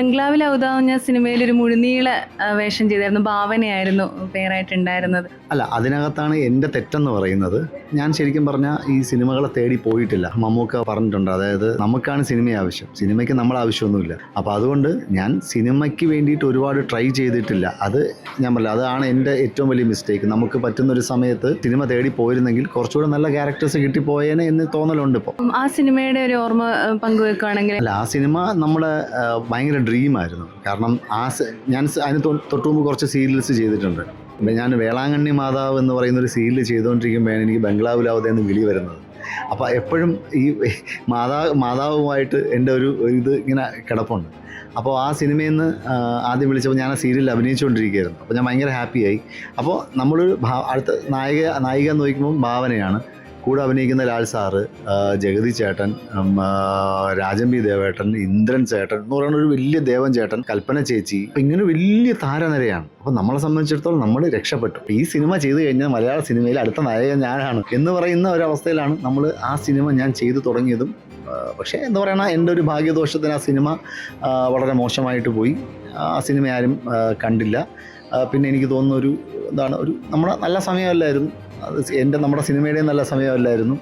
ബംഗ്ലാവിൽ ഔതാവുന്ന സിനിമയിൽ ഒരു മുഴുനീള വേഷം ചെയ്തായിരുന്നു. ഭാവനയായിരുന്നു പേരായിട്ടുണ്ടായിരുന്നത്. അല്ല അതിനകത്താണ് എന്റെ തെറ്റെന്ന് പറയുന്നത്. ഞാൻ ശരിക്കും പറഞ്ഞാൽ ഈ സിനിമകളെ തേടി പോയിട്ടില്ല. മമ്മൂക്ക പറഞ്ഞിട്ടുണ്ട്. അതായത് നമുക്കാണ് സിനിമ ആവശ്യം. സിനിമയ്ക്ക് നമ്മൾ ആവശ്യമൊന്നുമില്ല. അപ്പോൾ അതുകൊണ്ട് ഞാൻ സിനിമയ്ക്ക് വേണ്ടിയിട്ട് ഒരുപാട് ട്രൈ ചെയ്തിട്ടില്ല. അത് ഞാൻ പറയില്ല അതാണ് എന്റെ ഏറ്റവും വലിയ മിസ്റ്റേക്ക് നമുക്ക് പറ്റുന്ന ഒരു സമയത്ത് സിനിമ തേടി പോയിരുന്നെങ്കിൽ കുറച്ചുകൂടെ നല്ല ക്യാരക്ടേഴ്സ് കിട്ടിപ്പോയേനെ എന്ന് തോന്നലുണ്ട് ഇപ്പോൾ ആ സിനിമയുടെ ഒരു ഓർമ്മ പങ്കുവെക്കുകയാണെങ്കിൽ അല്ല ആ സിനിമ നമ്മുടെ ഭയങ്കര ഡ്രീമായിരുന്നു കാരണം ആ ഞാൻ അതിന് തൊട്ടുമുമ്പ് തൊട്ട് മുമ്പ് കുറച്ച് സീരിയൽസ് ചെയ്തിട്ടുണ്ട്. ഞാൻ വേളാങ്കണ്ണി മാതാവ് എന്ന് പറയുന്ന ഒരു സീരിയൽ ചെയ്തുകൊണ്ടിരിക്കുമ്പോഴാണ് എനിക്ക് ബംഗ്ലാവിലാവതെ എന്ന് വിളി വരുന്നത്. അപ്പോൾ എപ്പോഴും ഈ മാതാ മാതാവുമായിട്ട് എന്റെ ഒരു ഇത് ഇങ്ങനെ കിടപ്പുണ്ട്. അപ്പോൾ ആ സിനിമയിൽ നിന്ന് ആദ്യം വിളിച്ചപ്പോൾ ഞാൻ ആ സീരിയലിൽ അഭിനയിച്ചുകൊണ്ടിരിക്കുകയായിരുന്നു. അപ്പോൾ ഞാൻ ഭയങ്കര ഹാപ്പിയായി. അപ്പോൾ നമ്മളൊരു അടുത്ത നായിക നായിക എന്ന് നോക്കുമ്പോൾ ഭാവനയാണ് കൂടെ അഭിനയിക്കുന്ന ലാൽ സാറ് ജഗതി ചേട്ടൻ രാജൻ ബി ദേവേട്ടൻ ഇന്ദ്രൻ ചേട്ടൻ എന്ന് പറയുന്ന ഒരു വലിയ ദേവൻ ചേട്ടൻ കൽപ്പന ചേച്ചി ഇങ്ങനെ വലിയ താരനിരയാണ്. അപ്പം നമ്മളെ സംബന്ധിച്ചിടത്തോളം നമ്മൾ രക്ഷപ്പെട്ടു. ഈ സിനിമ ചെയ്തു കഴിഞ്ഞാൽ മലയാള സിനിമയിൽ അടുത്ത നായകൻ ഞാനാണ് എന്ന് പറയുന്ന ഒരവസ്ഥയിലാണ് നമ്മൾ ആ സിനിമ ഞാൻ ചെയ്തു തുടങ്ങിയതും. പക്ഷേ എന്താ പറയണ എന്റെ ഒരു ഭാഗ്യദോഷത്തിന് ആ സിനിമ വളരെ മോശമായിട്ട് പോയി. ആ സിനിമ ആരും കണ്ടില്ല. പിന്നെ എനിക്ക് തോന്നുന്ന ഒരു എന്താണ് ഒരു നമ്മുടെ നല്ല സമയമല്ലായിരുന്നു. അത് എന്റെ നമ്മുടെ സിനിമയുടെയും നല്ല സമയമല്ലായിരുന്നു.